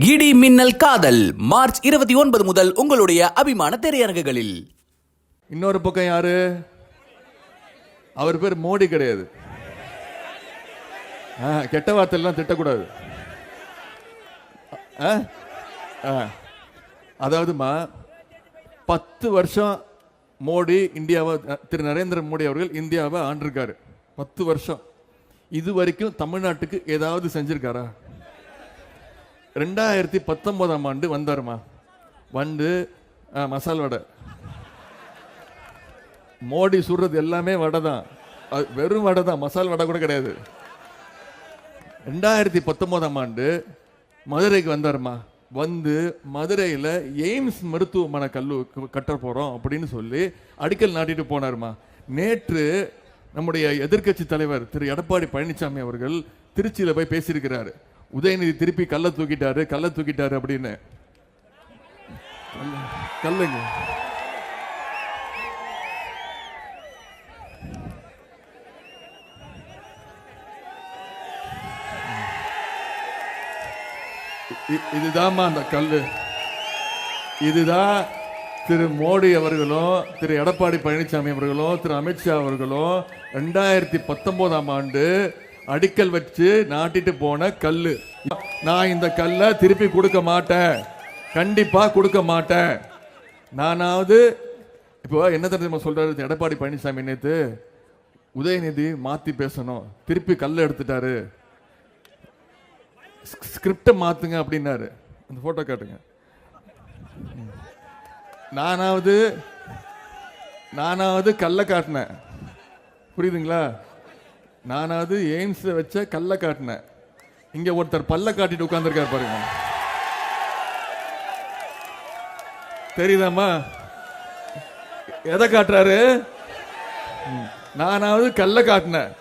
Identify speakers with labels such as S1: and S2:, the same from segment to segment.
S1: இடி மின்னல் காதல் மார்ச் இருபத்தி ஒன்பது முதல் உங்களுடைய அபிமான திரையரங்குகளில்.
S2: இன்னொரு பக்கம் யாரு? அவர் பேர் மோடி கிடையாது. ஆ, கெட்ட வார்த்தையெல்லாம் திட்டக்கூடாது. ஆ? ஆ. அதாவதுமா பத்து வருஷம் மோடி இந்தியாவை திரு நரேந்திர மோடி அவர்கள் இந்தியாவை ஆண்டிருக்காரு. பத்து வருஷம். இது வரைக்கும் தமிழ்நாட்டுக்கு ஏதாவது செஞ்சிருக்காரா? ரெண்டாயிரத்தி பத்தொன்பதாம் ஆண்டு வந்தாருமா? வந்து மசால் வடை. மோடி சுடுறது எல்லாமே வடை தான் அது வெறும் வடை தான் மசால் வடை கூட கிடையாது. ரெண்டாயிரத்தி பத்தொன்பதாம் ஆண்டு மதுரைக்கு வந்தாருமா? வந்து மதுரையில் எய்ம்ஸ் மருத்துவமனை கல்லு கட்ட போகிறோம் அப்படின்னு சொல்லி அடிக்கல் நாட்டிட்டு போனாருமா? நேற்று நம்முடைய எதிர்க்கட்சி தலைவர் திரு. எடப்பாடி பழனிசாமி அவர்கள் திருச்சியில் போய் பேசியிருக்கிறாரு. உதயநிதி திருப்பி கல்லை தூக்கிட்டாரு கல்லை தூக்கிட்டாரு அப்படின்னு. கல்லுங்க. இ- இதுதாம்மா அந்த கல்லு. இதுதான் திரு மோடி அவர்களும் திரு எடப்பாடி பழனிசாமி அவர்களும் திரு அமித்ஷா அவர்களும் ரெண்டாயிரத்தி பத்தொன்பதாம் ஆண்டு அடிக்கல் வச்சு நாட்டிட்டு போன கல்லு. நான் இந்த கல்லை திருப்பி கொடுக்க மாட்டேன். கண்டிப்பா கொடுக்க மாட்டேன். நானாவது இப்போ என்ன தெரியுமா சொல்றாரு? எடப்பாடி பழனிசாமி நேத்து உதயநிதி மாத்தி பேசணும். திருப்பி கல்லை எடுத்துட்டாரு. ஸ்கிரிப்டை மாத்துங்க அப்படின்னாரு. அந்த போட்டோ காட்டுங்க. நானாவது நானாவது கல்லை காட்டினேன். புரியுதுங்களா? நானாவது எய்ம்ஸ் வச்ச கல்லை காட்டினேன். இங்க ஒருத்தர் பல்ல காட்டிட்டு உட்கார்ந்திருக்காரு பாருங்க. தெரியுதாம்மா? எதை காட்டுறாரு? ம். நானாவது கல்லை காட்டினேன்.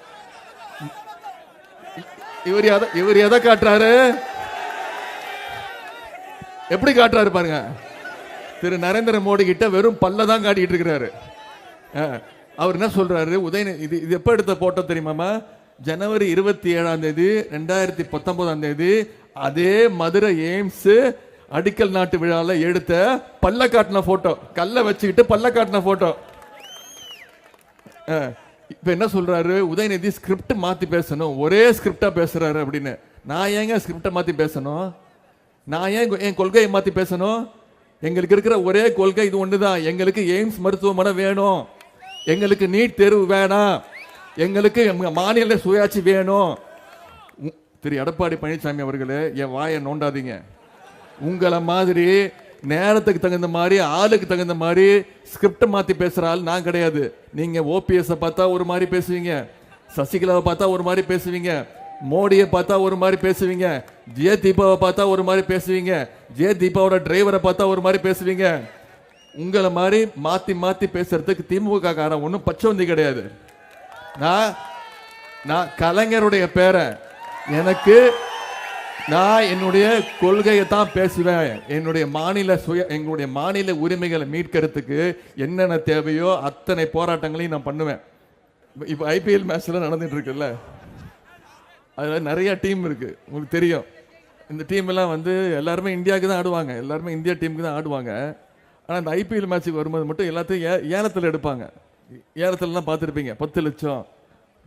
S2: இவர் எதை இவர் எதை காட்டுறாரு? எப்படி காட்டுறாரு பாருங்க. திரு நரேந்திர மோடி கிட்ட வெறும் பல்ல தான் காட்டிட்டு இருக்கிறாரு. ஆ, அவர் என்ன சொல்றாரு? உதயநிதி இது இது எப்போ எடுத்த போட்டோ தெரியுமாமா ஜனவரி இருபத்தி ஏழாம் தேதி ரெண்டாயிரத்தி பத்தொன்பதாம் தேதி அதே மதுரை எய்ம்ஸ் அடிக்கல் நாட்டு விழாவில் எடுத்த பல்ல காட்டின போட்டோ கல்லை வச்சுக்கிட்டு பல்ல காட்டின போட்டோ இப்போ என்ன சொல்றாரு? உதயநிதி ஸ்கிரிப்ட் மாத்தி பேசணும். ஒரே ஸ்கிரிப்டா பேசுறாரு அப்படின்னு. நான் ஏங்க ஸ்கிரிப்டை மாத்தி பேசணும்? நான் ஏன் என் கொள்கையை மாத்தி பேசணும்? எங்களுக்கு இருக்கிற ஒரே கொள்கை இது ஒண்ணுதான். எங்களுக்கு எய்ம்ஸ் மருத்துவமனை வேணும். எங்களுக்கு நீட் தேர்வு வேணாம். எங்களுக்கு மாநில சுயாட்சி வேணும். உ- திரு எடப்பாடி பழனிசாமி அவர்களே என் வாயை நோண்டாதீங்க. உங்களை மாதிரி நேரத்துக்கு தகுந்த மாதிரி ஆளுக்கு தகுந்த மாதிரி ஸ்கிரிப்ட் மாத்தி பேசுற ஆள் நான் கிடையாது. நீங்க ஓபிஎஸ் பார்த்தா ஒரு மாதிரி பேசுவீங்க. சசிகலாவை பார்த்தா ஒரு மாதிரி பேசுவீங்க. மோடியை பார்த்தா ஒரு மாதிரி பேசுவீங்க. ஜெய தீபாவை பார்த்தா ஒரு மாதிரி பேசுவீங்க. ஜே தீபாவோட டிரைவரை பார்த்தா ஒரு மாதிரி பேசுவீங்க. உங்களை மாதிரி மாத்தி மாத்தி பேசுறதுக்கு திமுக காரன் ஒன்றும் பச்சவந்தி கிடையாது. நான் நான் கலைஞருடைய பேரை. எனக்கு நான் என்னுடைய கொள்கையை தான் பேசுவேன். என்னுடைய மாநில சுய எங்களுடைய மாநில உரிமைகளை மீட்கிறதுக்கு என்னென்ன தேவையோ அத்தனை போராட்டங்களையும் நான் பண்ணுவேன். இப்போ ஐபிஎல் மேட்ச்லாம் நடந்துட்டு இருக்குல்ல? அதில் நிறைய டீம் இருக்கு. உங்களுக்கு தெரியும். இந்த டீம் எல்லாம் வந்து எல்லாருமே இந்தியாவுக்கு தான் ஆடுவாங்க. எல்லாருமே இந்தியா டீமுக்கு தான் ஆடுவாங்க. ஆனால் இந்த ஐபிஎல் மேட்ச்சுக்கு வரும்போது மட்டும் எல்லாத்தையும் ஏ ஏலத்தில் எடுப்பாங்க. ஏலத்திலலாம் பார்த்துருப்பீங்க. பத்து லட்சம்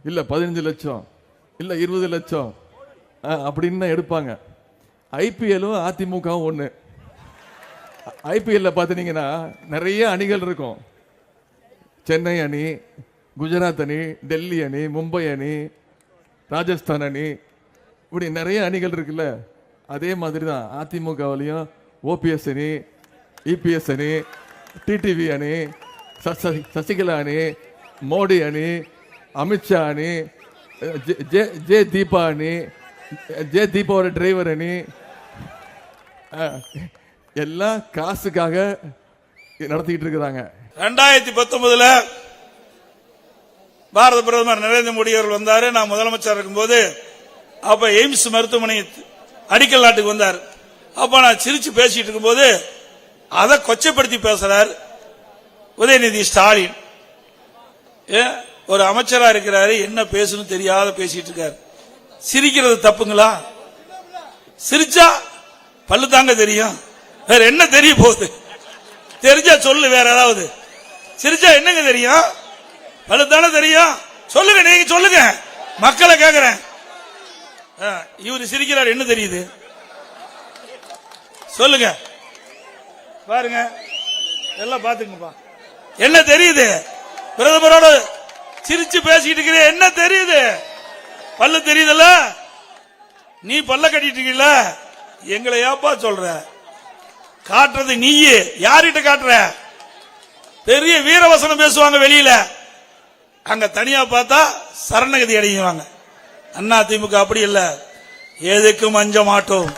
S2: இல்லை பதினஞ்சு லட்சம் இல்லை இருபது லட்சம் அப்படின்னு எடுப்பாங்க. ஐபிஎல்லும் அதிமுகவும் ஒன்று ஐபிஎல்ல பார்த்துட்டீங்கன்னா நிறைய அணிகள் இருக்கும். சென்னை அணி குஜராத் அணி டெல்லி அணி மும்பை அணி ராஜஸ்தான் அணி இப்படி நிறைய அணிகள் இருக்குல்ல. அதே மாதிரி தான் அதிமுகவிலையும் ஓபிஎஸ் அணி இபிஎஸ் அணி டிடிவி அணி சசி சசிகலா அணி மோடி அணி அமித்ஷா அணி ஜே- ஜே ஜே தீபா அணி ஜே தீபாவோட டிரைவர் அணி. எல்லாம் காசுக்காக நடத்திக்கிட்டு இருக்கிறாங்க.
S3: ரெண்டாயிரத்தி பத்தொன்பதுல பாரத பிரதமர் நரேந்திர மோடி அவர்கள் வந்தாரு. நான் முதலமைச்சர் இருக்கும்போது அப்ப எய்ம்ஸ் மருத்துவமனை அடிக்கல் நாட்டுக்கு வந்தார். அப்ப நான் சிரிச்சு பேசிட்டு இருக்கும்போது அதை கொச்சப்படுத்தி பேசுறார் உதயநிதி ஸ்டாலின். ஒரு அமைச்சரா இருக்கிறாரு என்ன பேசணும் தெரியாத பேசிட்டு இருக்காரு. சிரிக்கிறது தப்புங்களா? சிரிச்சா பல்லு தாங்க தெரியும். வேற என்ன தெரிய போகுது? தெரிஞ்சா சொல்லு வேற ஏதாவது. சிரிச்சா என்னங்க தெரியும்? பல்லு தானே தெரியும்? சொல்லுங்க நீங்க சொல்லுங்க. மக்களை கேக்குறேன். ஆ, இவரு சிரிக்கிறார் என்ன தெரியுது? சொல்லுங்க. பாருங்க. எல்லாம் பாத்துங்கப்பா என்ன தெரியுது? பிரதமரோட சிரிச்சு பேசிட்டு இருக்கிற என்ன தெரியுது? பல்லு தெரியுதுல்ல? நீ பல்ல கட்டிட்டு இருக்கீல்ல? எங்களை ஏப்பா சொல்ற? காட்டுறது நீயே. யார்கிட்ட காட்டுற? பெரிய வீரவசனம் பேசுவாங்க வெளியில. அங்க தனியா பார்த்தா சரணகதி அடையுவாங்க அண்ணா திமுக அப்படி இல்ல. எதுக்கும் அஞ்ச மாட்டோம்?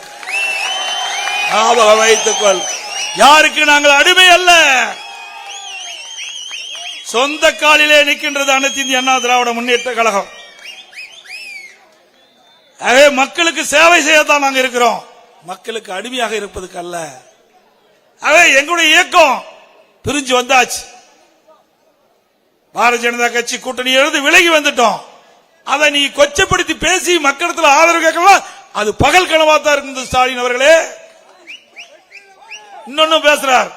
S3: ஞாபகம் வைத்துக்கொள். யாருக்கு நாங்கள் அடிமை அல்ல? சொந்த காலிலே நிற்கின்றது அனைத்து இந்திய அண்ணா திராவிட முன்னேற்ற கழகம். ஆகவே மக்களுக்கு சேவை செய்யத்தான் நாங்கள் இருக்கிறோம். மக்களுக்கு அடிமையாக இருப்பதுக்கு அல்ல. ஆகவே எங்களுடைய இயக்கம் பிரிஞ்சு வந்தாச்சு. பாரதிய ஜனதா கட்சி கூட்டணி எழுந்து விலகி வந்துட்டோம். அதை நீ கொச்சப்படுத்தி பேசி மக்களிடத்தில் ஆதரவு கேட்கலாம் அது பகல் கனவா தான் ஸ்டாலின் அவர்களே. இன்னொன்னு பேசுறார்.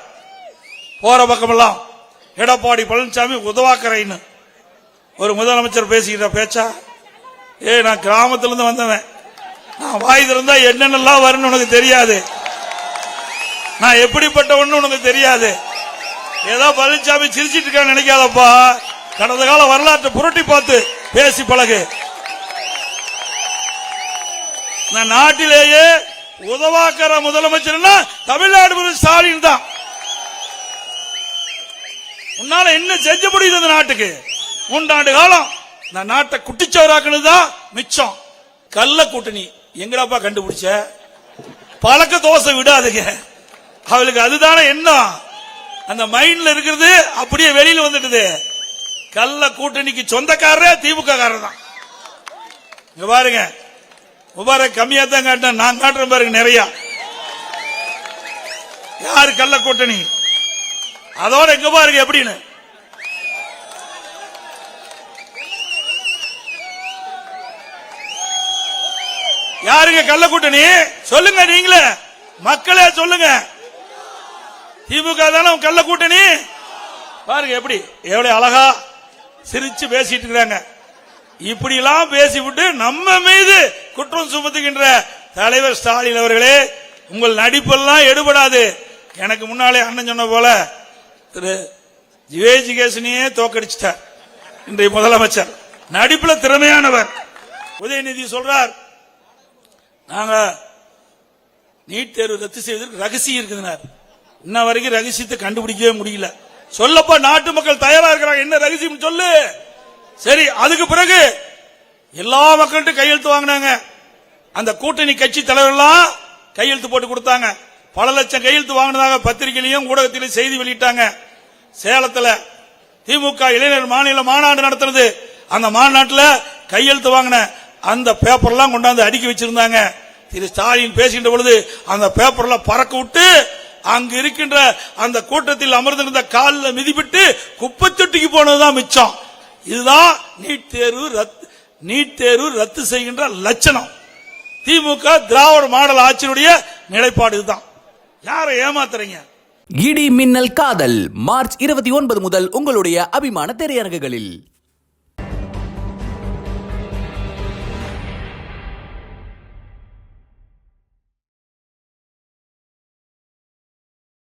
S3: போற பக்கமெல்லாம் எடப்பாடி பழனிசாமி உதவாக்கரைன்னு ஒரு முதலமைச்சர் பேசிக்கிட்ட பேச்சா? ஏ நான் கிராமத்துல இருந்து வந்தவன். நான் வாய் திறந்தா என்னென்னலாம் வரும்னு உனக்கு தெரியாது. நான் எப்படிப்பட்டவன்னு உனக்கு தெரியாது. ஏதோ பழனிசாமி சிரிச்சிட்டு இருக்கான்னு நினைக்காதப்பா. கடந்த கால வரலாற்றை புரட்டி பார்த்து பேசி பழகு. நான் நாட்டிலேயே உதவாக்கிற முதலமைச்சர்னா தமிழ்நாடு ஸ்டாலின் தான். உன்னால என்ன செஞ்ச முடியுது இந்த நாட்டுக்கு? மூன்றாண்டு காலம் இந்த நாட்டை குட்டிச்சவராக்குனது தான் மிச்சம். கள்ள கூட்டணி. எங்கடாப்பா கண்டுபிடிச்ச? பழக்க தோசை விடாதுங்க. அவளுக்கு அதுதானே என்ன அந்த மைண்ட்ல இருக்கிறது அப்படியே வெளியில வந்துடுது கள்ள கூட்டணிக்கு சொந்தக்காரரே திமுக காரர் தான் பாருங்க. முபாரக் கம்மியா தான் காட்டினேன். நான் காட்டுறேன் பாருங்க நிறைய. யாரு கள்ள கூட்டணி? அதோட எங்க பாருங்க எப்படின்னு. யாருங்க கள்ள கூட்டணி? சொல்லுங்க நீங்களே. மக்களே சொல்லுங்க. திமுக தானே உன் கள்ள கூட்டணி? பாருங்க எப்படி. எவ்வளவு அழகா சிரிச்சு பேசிட்டு இருக்கிறாங்க. இப்படி எல்லாம் பேசிவிட்டு நம்ம மீது குற்றம் சுமத்துகின்ற தலைவர் ஸ்டாலின் அவர்களே உங்கள் நடிப்பெல்லாம் எடுபடாது. எனக்கு முன்னாலே அண்ணன் சொன்ன போல திரு. ஜிவேஜிகேசனையே தோக்கடிச்சிட்டார். இன்றைய முதலமைச்சர். நடிப்புல திறமையானவர். உதயநிதி சொல்றார் நாங்க நீட் தேர்வு ரத்து செய்வதற்கு ரகசியம் இருக்குதுனார் இன்ன வரைக்கும் ரகசியத்தை கண்டுபிடிக்கவே முடியல. சொல்லப்பா நாட்டு மக்கள் தயாரா இருக்கிறாங்க. என்ன ரகசியம் சொல்லு. சரி அதுக்கு பிறகு எல்லா மக்கள்கிட்ட கையெழுத்து வாங்கினாங்க. அந்த கூட்டணி கட்சி தலைவர்கள்லாம் கையெழுத்து போட்டு கொடுத்தாங்க. பல லட்சம் கையெழுத்து வாங்கினதாக பத்திரிகையிலையும் ஊடகத்திலையும் செய்தி வெளியிட்டாங்க. சேலத்தில் திமுக இளைஞர் மாநில மாநாடு நடத்துறது அந்த மாநாட்டில் கையெழுத்து வாங்கின அந்த பேப்பர்லாம் கொண்டாந்து அடுக்கி வச்சிருந்தாங்க. திரு ஸ்டாலின் பேசுகின்ற பொழுது அந்த பேப்பர்லாம் பறக்க விட்டு அங்கு இருக்கின்ற அந்த கூட்டத்தில் அமர்ந்திருந்த காலில் மிதிப்பிட்டு குப்பை தொட்டிக்கு போனதுதான் மிச்சம். இதுதான் நீட் தேர்வு ரத்து. நீட் தேர்வு ரத்து செய்கின்ற லட்சணம். திமுக திராவிட மாடல் ஆட்சியினுடைய நிலைப்பாடு இதுதான். யாரை ஏமாத்துறீங்க?
S1: இடி மின்னல் காதல் மார்ச் இருபத்தி ஒன்பது முதல் உங்களுடைய அபிமான திரையரங்குகளில்.